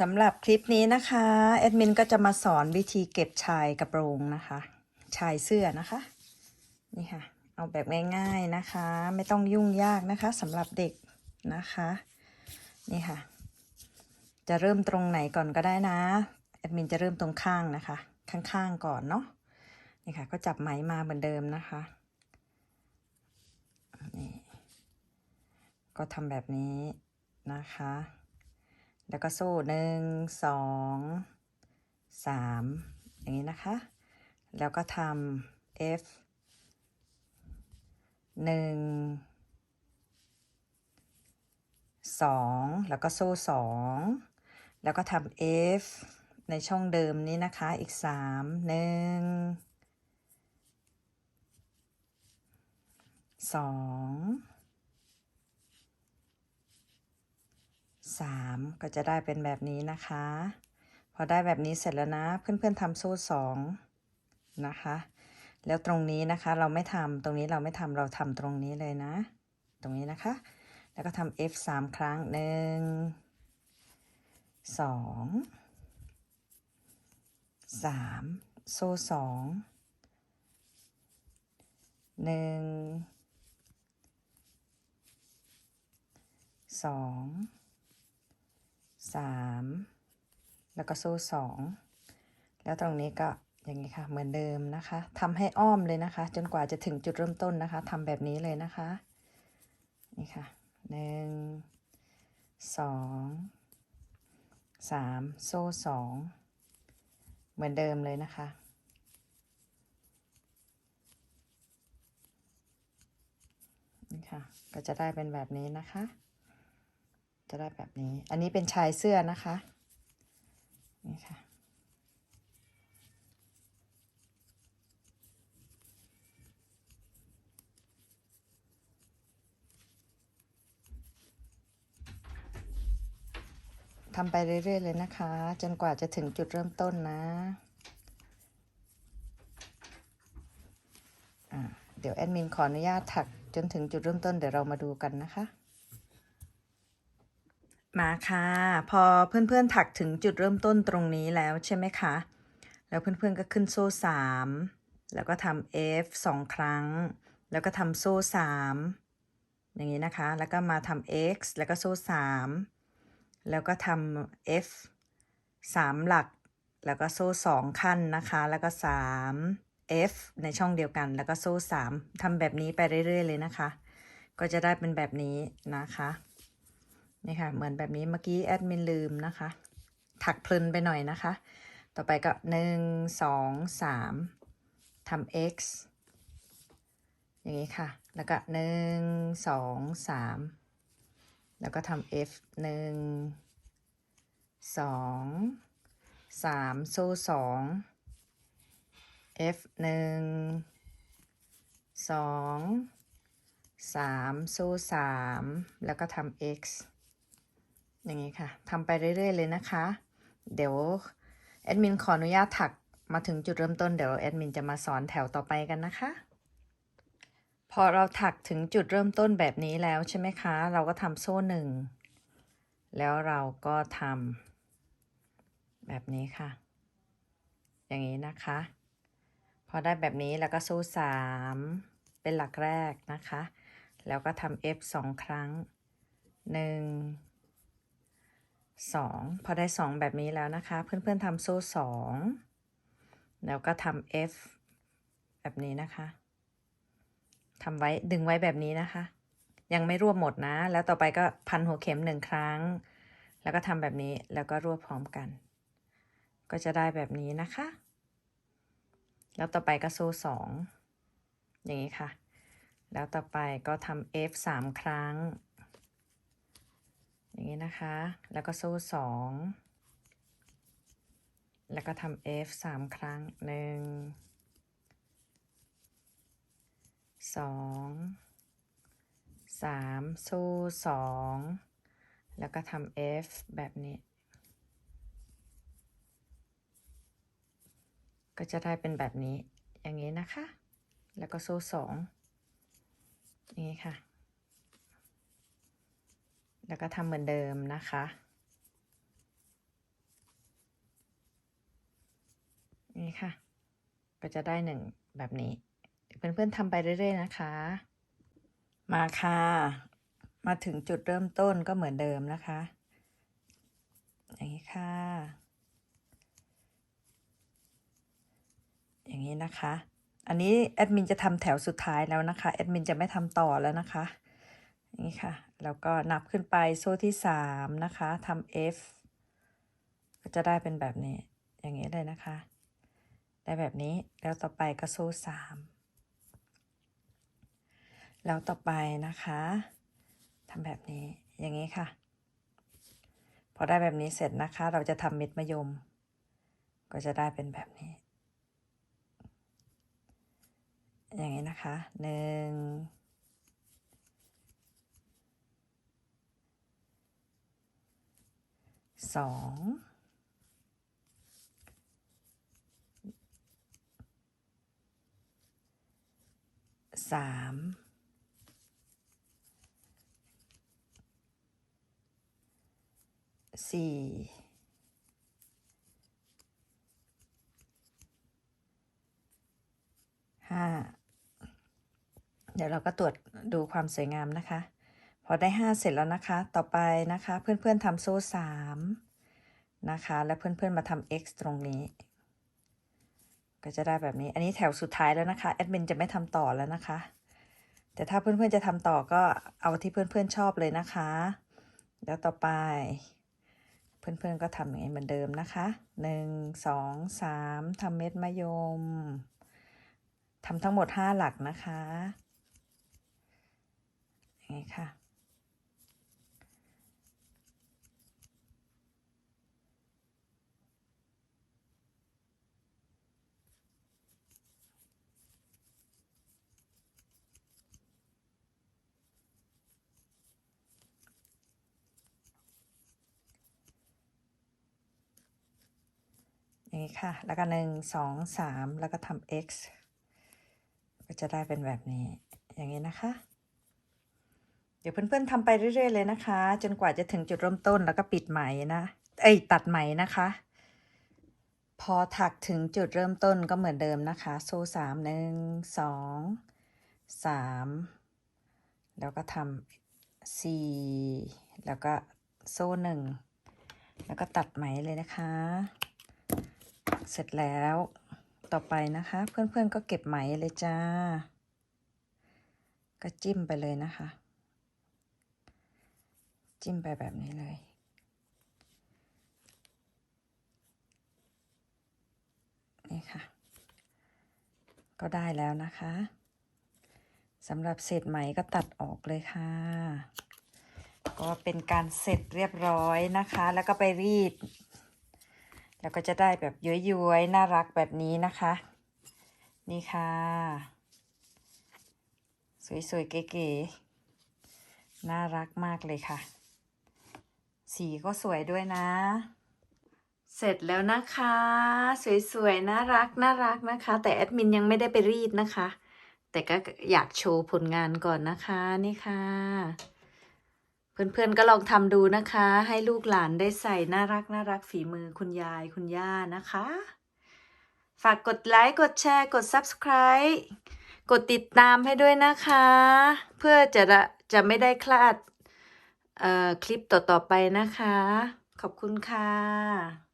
สำหรับคลิปนี้นะคะแอดมินก็จะมาสอนวิธีเก็บชายกระโปรงนะคะ ชายเสื้อนะคะ นี่ค่ะ เอาแบบง่ายๆนะคะ ไม่ต้องยุ่งยากนะคะสำหรับเด็กนะคะ นี่ค่ะ จะเริ่มตรงไหนก่อนก็ได้นะแอดมินจะเริ่มตรงข้างนะคะ ข้างๆก่อนเนาะนี่ค่ะ ก็จับไหมมาเหมือนเดิมนะคะนี่ก็ทำแบบนี้นะคะ แล้วก็โซ่หนึ่งสองสามอย่างนี้นะคะ แล้วก็ทำ F หนึ่งสองแล้วก็โซ่สองแล้วก็ทำ F ในช่องเดิมนี้นะคะอีกสามหนึ่งสอง สามก็จะได้เป็นแบบนี้นะคะ พอได้แบบนี้เสร็จแล้วนะ เพื่อนๆทำโซ่สองนะคะ แล้วตรงนี้นะคะเราไม่ทำตรงนี้เราไม่ทำเราทำตรงนี้เลยนะ ตรงนี้นะคะ แล้วก็ทำ F สามครั้งหนึ่งสองสามโซ่สองหนึ่ง สามแล้วก็โซ่สองแล้วตรงนี้ก็อย่างนี้ค่ะเหมือนเดิมนะคะทำให้อ้อมเลยนะคะ จนกว่าจะถึงจุดเริ่มต้นนะคะทำแบบนี้เลยนะคะ นี่ค่ะหนึ่งสองสามโซ่สองเหมือนเดิมเลยนะคะนี่ค่ะก็จะได้เป็นแบบนี้นะคะ จะได้แบบนี้ อันนี้เป็นชายเสื้อนะคะ นี่ค่ะ ทำไปเรื่อยๆเลยนะคะ จนกว่าจะถึงจุดเริ่มต้นนะอ่าเดี๋ยวแอดมินขออนุญาตถักจนถึงจุดเริ่มต้นเดี๋ยวเรามาดูกันนะคะ มาค่ะ พอเพื่อนๆถักถึงจุดเริ่มต้นตรงนี้แล้วใช่ไหมคะ แล้วเพื่อนๆก็ขึ้นโซ่สามแล้วก็ทำ F สองครั้ง แล้วก็ทำโซ่สามอย่างนี้นะคะ แล้วก็มาทำ X แล้วก็โซ่สามแล้วก็ทำ F สามหลัก แล้วก็โซ่สองขั้นนะคะ แล้วก็สาม F ในช่องเดียวกัน แล้วก็โซ่สามทำแบบนี้ไปเรื่อย ๆ เลยนะคะ ก็จะได้เป็นแบบนี้นะคะ นี่ค่ะ เหมือนแบบนี้เมื่อกี้แอดมินลืมนะคะ ถักเพลินไปหน่อยนะคะ ต่อไปก็หนึ่งสองสามทำ x อย่างนี้ค่ะ แล้วก็หนึ่งสองสามแล้วก็ทำ f หนึ่งสองสามโซ่สอง f หนึ่งสองสามโซ่สามแล้วก็ทำ x อย่างนี้ค่ะทำไปเรื่อยๆเลยนะคะ เดี๋ยวแอดมินขออนุญาตถักมาถึงจุดเริ่มต้นเดี๋ยวแอดมินจะมาสอนแถวต่อไปกันนะคะ พอเราถักถึงจุดเริ่มต้นแบบนี้แล้วใช่ไหมคะ เราก็ทำโซ่หนึ่งแล้วเราก็ทำแบบนี้ค่ะ อย่างนี้นะคะ พอได้แบบนี้แล้วก็โซ่สามเป็นหลักแรกนะคะ แล้วก็ทำ F สองครั้งหนึ่ง สองพอได้สองแบบนี้แล้วนะคะ เพื่อนๆทำโซ่สองแล้วก็ทำ F แบบนี้นะคะทำไว้ดึงไว้แบบนี้นะคะ ยังไม่รวบหมดนะ แล้วต่อไปก็พันหัวเข็มหนึ่งครั้ง แล้วก็ทำแบบนี้แล้วก็รวบพร้อมกัน ก็จะได้แบบนี้นะคะ แล้วต่อไปก็โซ่สองอย่างนี้ค่ะ แล้วต่อไปก็ทำ F สามครั้ง อย่างนี้นะคะ แล้วก็โซ่สองแล้วก็ทำ F สามครั้งหนึ่งสองสามโซ่สองแล้วก็ทำ F แบบนี้ ก็จะได้เป็นแบบนี้อย่างนี้นะคะ แล้วก็โซ่สองอย่างนี้ค่ะ แล้วก็ทำเหมือนเดิมนะคะ นี่ค่ะ ก็จะได้หนึ่งแบบนี้ เพื่อนๆทำไปเรื่อยๆนะคะ มาค่ะ มาถึงจุดเริ่มต้นก็เหมือนเดิมนะคะ อย่างนี้ค่ะ อย่างนี้นะคะ อันนี้แอดมินจะทำแถวสุดท้ายแล้วนะคะ แอดมินจะไม่ทำต่อแล้วนะคะ นี้ค่ะ แล้วก็นับขึ้นไปโซ่ที่สามนะคะทำ F ก็จะได้เป็นแบบนี้ อย่างนี้เลยนะคะ ได้แบบนี้ แล้วต่อไปก็โซ่สามแล้วต่อไปนะคะทำแบบนี้ อย่างนี้ค่ะ พอได้แบบนี้เสร็จนะคะ เราจะทำเม็ดมะยม ก็จะได้เป็นแบบนี้ อย่างนี้นะคะหนึ่ง สองสามสี่ห้าเดี๋ยวเราก็ตรวจดูความสวยงามนะคะ พอได้ห้าเสร็จแล้วนะคะ ต่อไปนะคะ เพื่อนๆทำโซ่สามนะคะ แล้วเพื่อนๆมาทำ x ตรงนี้ ก็จะได้แบบนี้ อันนี้แถวสุดท้ายแล้วนะคะ แอดมินจะไม่ทำต่อแล้วนะคะ แต่ถ้าเพื่อนๆจะทำต่อก็เอาที่เพื่อนๆชอบเลยนะคะ แล้วต่อไป เพื่อนๆก็ทำอย่างนี้เหมือนเดิมนะคะหนึ่งสองสามทำเม็ดมะยมทำทั้งหมดห้าหลักนะคะอย่างนี้ค่ะ อย่างนี้ค่ะ แล้วก็หนึ่งสองสามแล้วก็ทำ x ก็จะได้เป็นแบบนี้ อย่างนี้นะคะ เดี๋ยวเพื่อนๆทำไปเรื่อยๆเลยนะคะ จนกว่าจะถึงจุดเริ่มต้นแล้วก็ปิดไหมนะ เอ้ย ตัดไหมนะคะ พอถักถึงจุดเริ่มต้นก็เหมือนเดิมนะคะ โซ่สามหนึ่งสองสามแล้วก็ทำสี่แล้วก็โซ่หนึ่งแล้วก็ตัดไหมเลยนะคะ เสร็จแล้ว ต่อไปนะคะ เพื่อนๆก็เก็บไหมเลยจ้า ก็จิ้มไปเลยนะคะ จิ้มไปแบบนี้เลย นี่ค่ะ ก็ได้แล้วนะคะสำหรับเศษไหมก็ตัดออกเลยค่ะ ก็เป็นการเสร็จเรียบร้อยนะคะ แล้วก็ไปรีด แล้วก็จะได้แบบย้อยๆน่ารักแบบนี้นะคะ นี่ค่ะ สวยๆเก๋ๆน่ารักมากเลยค่ะ สีก็สวยด้วยนะ เสร็จแล้วนะคะ สวยๆน่ารักน่ารักนะคะ แต่แอดมินยังไม่ได้ไปรีดนะคะ แต่ก็อยากโชว์ผลงานก่อนนะคะนี่ค่ะ เพื่อนๆก็ลองทำดูนะคะ ให้ลูกหลานได้ใส่น่ารักน่ารักฝีมือคุณยายคุณย่านะคะ ฝากกดไลค์กดแชร์กด Subscribe กดติดตามให้ด้วยนะคะ เพื่อจะจะไม่ได้คลาดคลิปต่อๆไปนะคะ ขอบคุณค่ะ